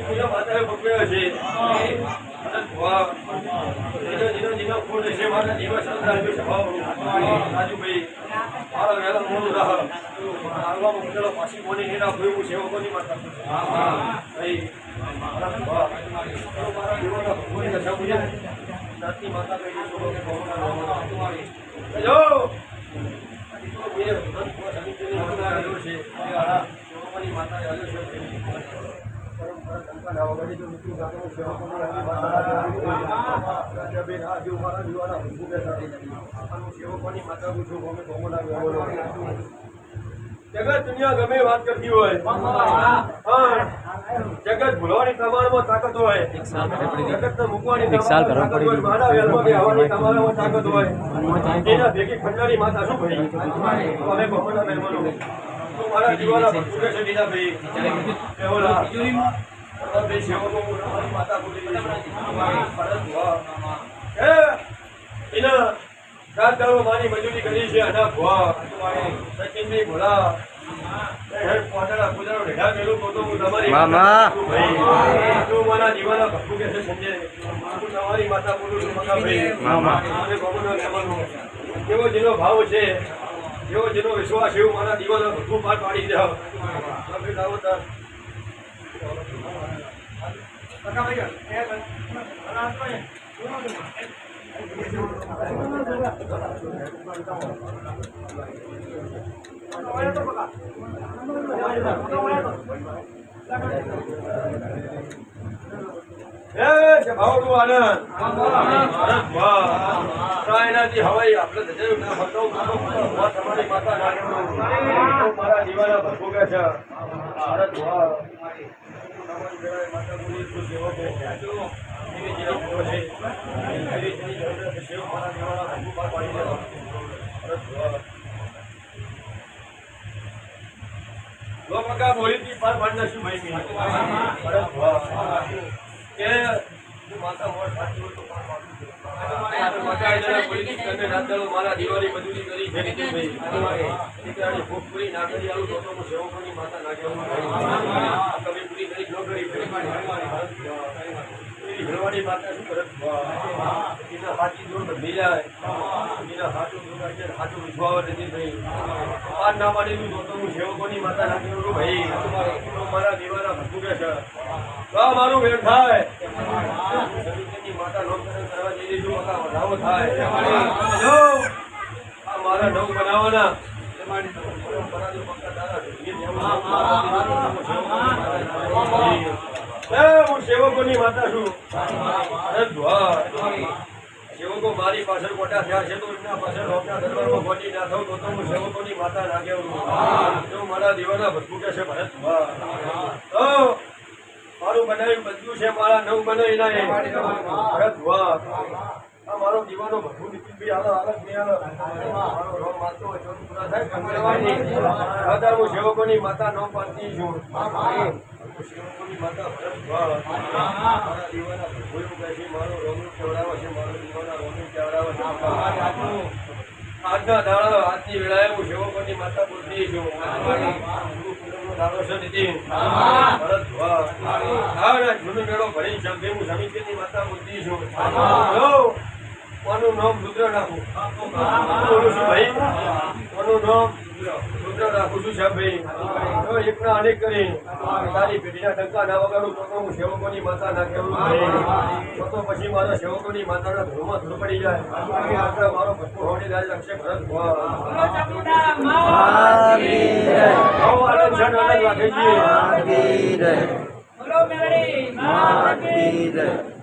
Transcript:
માતાએ ભગવ્યા છે. ભવા જીનો જીનો જીનો ફૂલ છે મારા દિવસ અંદર આવી સ્વભાવ રાજુભાઈ, મારા વહેલા મોડું રાહ આગવા મુકેલો પાછી બોલી નીરા ભૂયું સેવકોની માતા? ભાઈ મારા ભવા મારા જીવનના ભગવાનની કથા પૂજે નાતની માતા કહી છો? કે ભગવાન આવ્યો છે. માતા છે. જગત દુનિયા ગમે વાત કરતી હોય. જગત ભૂલવાની તમારામાં તાકાત હોય. જગતને મૂકવાની તમારામાં તાકાત હોય. મારા વેલમાં આવવાની તમારામાં તાકાત હોય. એના ભેગી ખંડારી માતા શું ભાઈ? અમે બપોરના મહેમાનો. તો મારા દીવાના ભક્તો છે દીદાભાઈ કેવલા ભાઈ સેવકો મારી માતા બોલી હે એના સાત મારી મજૂરી કરી છે અના ભુવા. સચિનભાઈ મામા. ભાઈ. મામા. જેનો ભાવ છે જેવો જેનો વિશ્વાસ એવું મારા દીવાના બધું પાર પાડી જાઓ ભાવ દાવત એ જે આનંદ. વાહ. એનાથી હવાઈ આપણે તમારી માતા નાગેલો. મારા દીવાના ભરપૂર છે. ભારત બોલી લોકો ભરપૂર પાર પાડી નાખ્યું. કે મોર દિવાળી મજૂરી કરી. દીકરાની ભૂખ પૂરી ના તો હું સેવકોની માતા ના કહેવું. પૂરી કરી કરી ભરવાડી માતા શું કરે? એના સાચી જોડ જાય એના સાચું દૂર સાચું જાય નથી ભાઈ. પાર ના પાડેલું તો હું સેવકોની માતા ના કહેવું છું ભાઈ. મારા દીવાના ભટુકે છે. તો મારું ભેટ થાય. માતા લોકરણ કરવા જઈ રહી છું મકા વધારો થાય. આ મારા નવ બનાવવાના. મારા પરંપરાનું હું સેવકોની માતા છું. સેવકો મારી પાછળ મોટા થયા છે તો એમના પાછળ રોકના દરબારમાં મોટી ના થઉં તો તો હું સેવકોની માતા ના કહેવું જો મારા દીવાના ભટકુટે છે, ભરત. તો મારું બનાવ્યું બધું છે, મારા નવ બનાવી ના ભરત, વાહ. મારો દીવાનો ભગવું નીતિનભાઈ હું સેવકોની માતા નો છું સેવકોની માતા મારા આજના દાડા આજની વેળાએ હું સેવકોની માતા બોલતી છું. મેળો ભરી છે હું સમિતિની માતા બોલતી છું. કોનું નામ રુદ્ર રાખું બોલું છું ભાઈ કોનું નામ રુદ્ર રાખું છું સાહેબ ભાઈ એકના અનેક કરી તારી પેઢીના ટંકા ના વગાડું તો હું સેવકોની માતા ના કહેવું તો પછી મારા સેવકોની માતાના ધ્રુવમાં ધ્રુવ પડી જાય મારો ભટકો હોડી લાલ લક્ષ્ય ભરત આનંદ છે